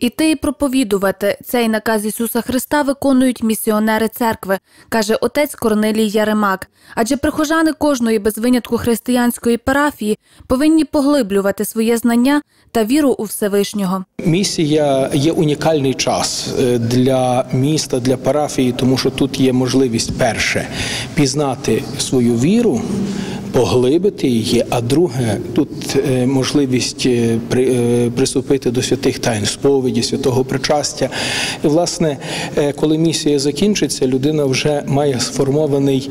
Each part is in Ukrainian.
Іти і проповідувати цей наказ Ісуса Христа виконують місіонери церкви, каже отець Корнелій Яремак. Адже прихожани кожної без винятку християнської парафії повинні поглиблювати своє знання та віру у Всевишнього. Місія є унікальний час е, для міста, для парафії, тому що тут є можливість перше пізнати свою віру. Поглибити її, а друге, тут е, можливість е, е, приступити до святих тайн сповіді, святого причастя. І, власне, коли місія закінчиться, людина вже має сформований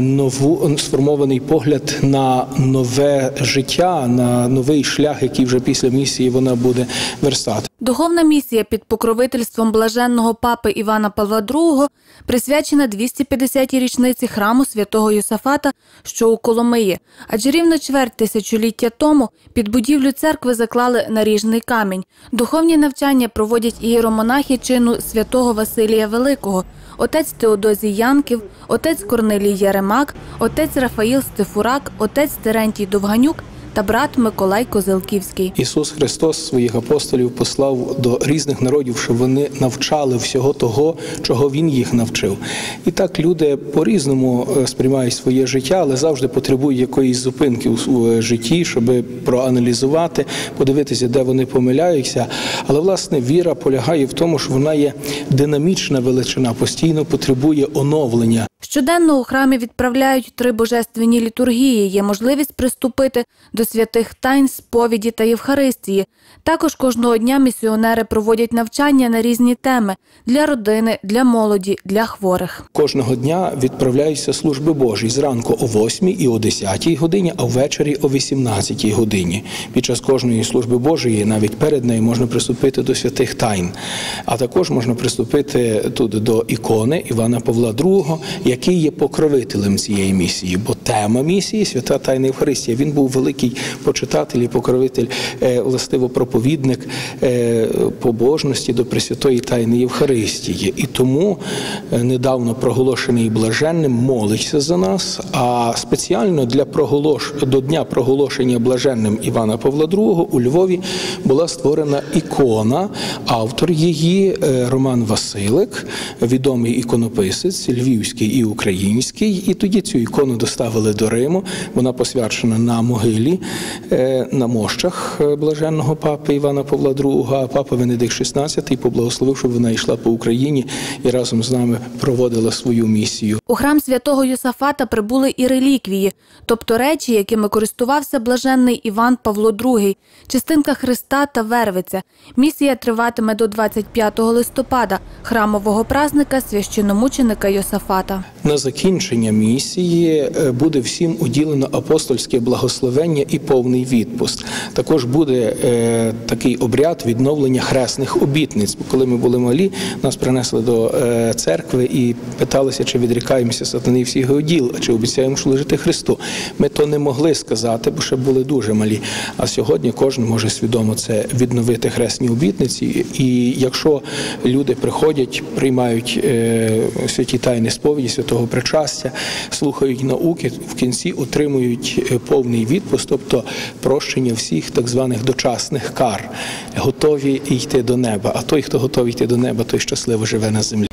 нову сформований погляд на нове життя, на новий шлях, який вже після місії вона буде верстати. Духовна місія під покровительством блаженного папи Івана Павла II присвячена 250-й річниці храму святого Йосафата, що у Коломиї. Адже рівно чверть тисячоліття тому під будівлю церкви заклали наріжний камінь. Духовні навчання проводять ієромонахи чину святого Василія Великого, отець Теодозій Янків, отець Корнелій Яремак, отець Рафаїл Стефурак, отець Терентій Довганюк та брат Миколай Козелківський. Ісус Христос своїх апостолів послав до різних народів, щоб вони навчали всього того, чого Він їх навчив. І так люди по-різному е, сприймають своє життя, але завжди потребують якоїсь зупинки у житті, щоб проаналізувати, подивитися, де вони помиляються. Але власне віра полягає в тому, що вона є динамічна величина, постійно потребує оновлення. Щоденно у храмі відправляють три божественні літургії. Є можливість приступити до святих тайн, сповіді та Євхаристії. Також кожного дня місіонери проводять навчання на різні теми для родини, для молоді, для хворих. Кожного дня відправляються служби Божі зранку о 8 і о 10 годині, а ввечері о 18 годині. Під час кожної служби Божої, навіть перед нею, можна приступити до святих тайн. А також можна приступити тут до ікони Івана Павла II, який є покровителем цієї місії. Бо тема місії свята Тайна Євхаристія. Він був великий почитатель і покровитель, е, властиво проповідник е, побожності до Пресвятої Тайни Євхаристії. І тому е, недавно проголошений блаженним молиться за нас. А спеціально для проголош... до дня проголошення блаженним Івана Павла II у Львові була створена ікона. Автор її Роман Василик, відомий іконописець, львівський і український. І тоді цю ікону доставили до Риму. Вона посвячена на могилі е, на мощах е, блаженного папи Івана Павла II. А папа Венедикт XVI поблагословив, щоб вона йшла по Україні і разом з нами проводила свою місію. У храм святого Йосафата прибули і реліквії, тобто речі, якими користувався блаженний Іван Павло II, частинка Христа та Вервиця. Місія триватиме до 25 листопада, храмового празника священомученика Йосафата. На закінчення місії е, буде всім уділено апостольське благословення і повний відпуст. Також буде е, такий обряд відновлення хресних обітниць. Коли ми були малі, нас принесли до е, церкви і питалися, чи відрікаємося сатани всіх його діл, чи обіцяємо служити Христу. Ми то не могли сказати, бо ще були дуже малі. А сьогодні кожен може свідомо це відновити хресні обітниці. І якщо люди приходять, приймають е, святі тайни сповіді, святого причастя, слухають науки, в кінці отримують е, повний відпуск, тобто прощення всіх так званих дочасних кар, готові йти до неба. А той, хто готовий йти до неба, той щасливо живе на землі.